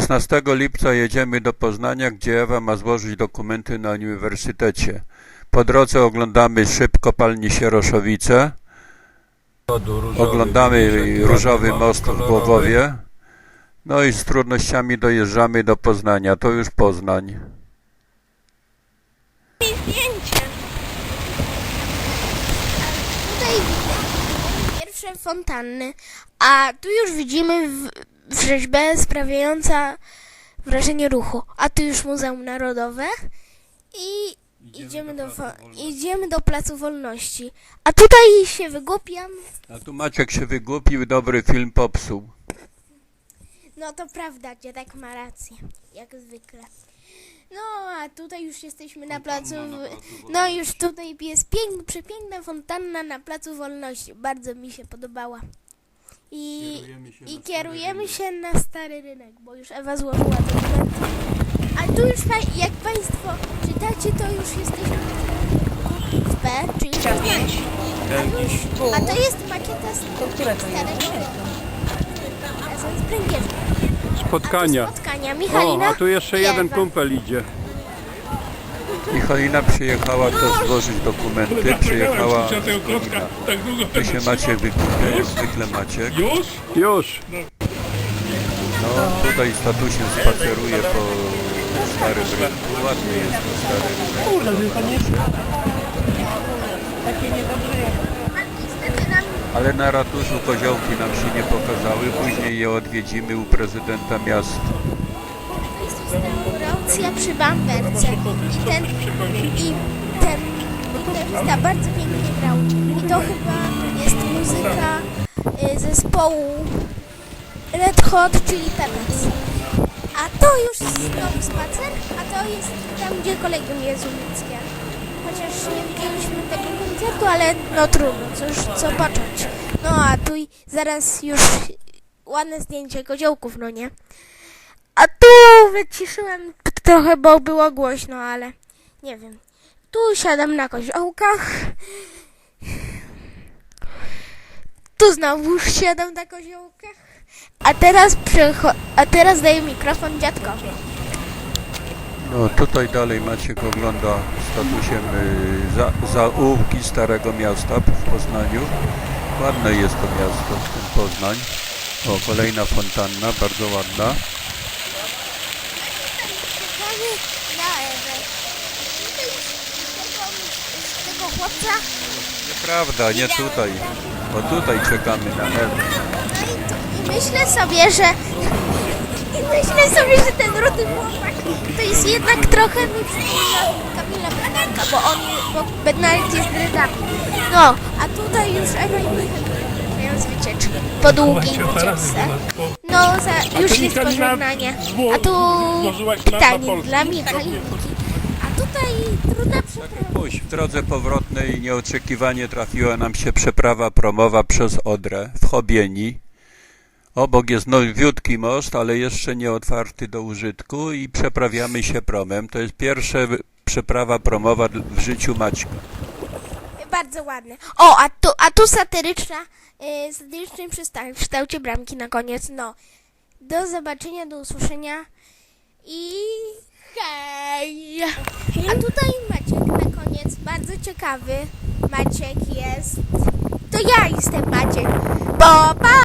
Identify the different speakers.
Speaker 1: 16 lipca jedziemy do Poznania, gdzie Ewa ma złożyć dokumenty na uniwersytecie. Po drodze oglądamy szyb kopalni Sieroszowice, oglądamy różowy most w Głowowie, no i z trudnościami dojeżdżamy do Poznania. To już Poznań.
Speaker 2: Tutaj pierwsze fontanny, a tu już widzimy w- wrzeźbę sprawiająca wrażenie ruchu. A tu już Muzeum Narodowe i idziemy do, fo- idziemy do Placu Wolności. A tutaj się wygłupiam.
Speaker 1: A tu Maciek się wygłupił dobry film popsuł.
Speaker 2: No to prawda, dziadek ma rację, jak zwykle. No, a tutaj już jesteśmy na placu. No, już tutaj jest piękna, przepiękna fontanna na placu Wolności. Bardzo mi się podobała. I, i kierujemy się na stary rynek, bo już Ewa złożyła dokumenty. A tu już, pa- jak Państwo czytacie, to już jesteśmy w P, czyli w Poznaniu. A to jest makieta z
Speaker 3: które to
Speaker 2: starego rynku. Razem z pręgierzem.
Speaker 1: Spotkania.
Speaker 2: Spotkania.
Speaker 1: O,
Speaker 2: Michalina
Speaker 1: a tu jeszcze jeden
Speaker 2: Ewa.
Speaker 1: kumpel idzie. Michalina przyjechała też złożyć dokumenty. Przyjechała.
Speaker 4: kotka tak
Speaker 1: Tu się Maciek wygłupia, jak zwykle Maciek.
Speaker 4: Już?
Speaker 1: Już. No tutaj z tatusiem spaceruje po starym rynku. Ładny jest to stary rynek.
Speaker 3: Kurde, wie pan nie Takie niedobre
Speaker 1: Ale na ratuszu koziołki nam się nie pokazały. Później je odwiedzimy u prezydenta miasta.
Speaker 2: Restauracja przy Bamberce. I ten, i ten gitarzysta bardzo pięknie grał. I to chyba jest muzyka y, zespołu Red Hot Chili Peppers. A to już znowu spacer, a to jest tam, gdzie kolegium jezuickie. Chociaż nie widzieliśmy tego koncertu, ale no trudno, cóż, co począć. No a tu zaraz już ładne zdjęcie koziołków, no nie? A tu wyciszyłem trochę, bo było głośno, ale nie wiem. Tu siadam na koziołkach. Tu znowu siadam na koziołkach. A teraz, a teraz daję mikrofon dziadkowi.
Speaker 1: No tutaj dalej Maciek ogląda statusem y, za, zaułki Starego Miasta w Poznaniu. Ładne jest to miasto, ten Poznań. O, kolejna fontanna, bardzo ładna.
Speaker 2: Na Ewę. Tutaj z tego chłopca
Speaker 1: Nieprawda, nie tutaj. Bo tutaj czekamy na Ewę.
Speaker 2: I myślę sobie, że i myślę sobie, że ten rudy chłopak to jest jednak trochę mi przypomina Kamila Bednarka, bo on, bo Bednarek jest dreadami. No, a tutaj już Ewa i Michał mają z wycieczki. Po długiej wycieczce. No, za, już jest pożegnanie. A tu pytanie dla Michalinki. A tutaj trudna przyprawa.
Speaker 1: Pójść w drodze powrotnej nieoczekiwanie trafiła nam się przeprawa promowa przez Odrę w Chobieni. Obok jest nowiutki most, ale jeszcze nie otwarty do użytku i przeprawiamy się promem. To jest pierwsza przeprawa promowa w życiu Maćka.
Speaker 2: Bardzo ładne. O, a tu, a tu satyryczna, yy, satyryczny przystanek w kształcie bramki na koniec. No, do zobaczenia, do usłyszenia i hej! A tutaj Maciek na koniec, bardzo ciekawy. Maciek jest... To ja jestem Maciek. Bo pa!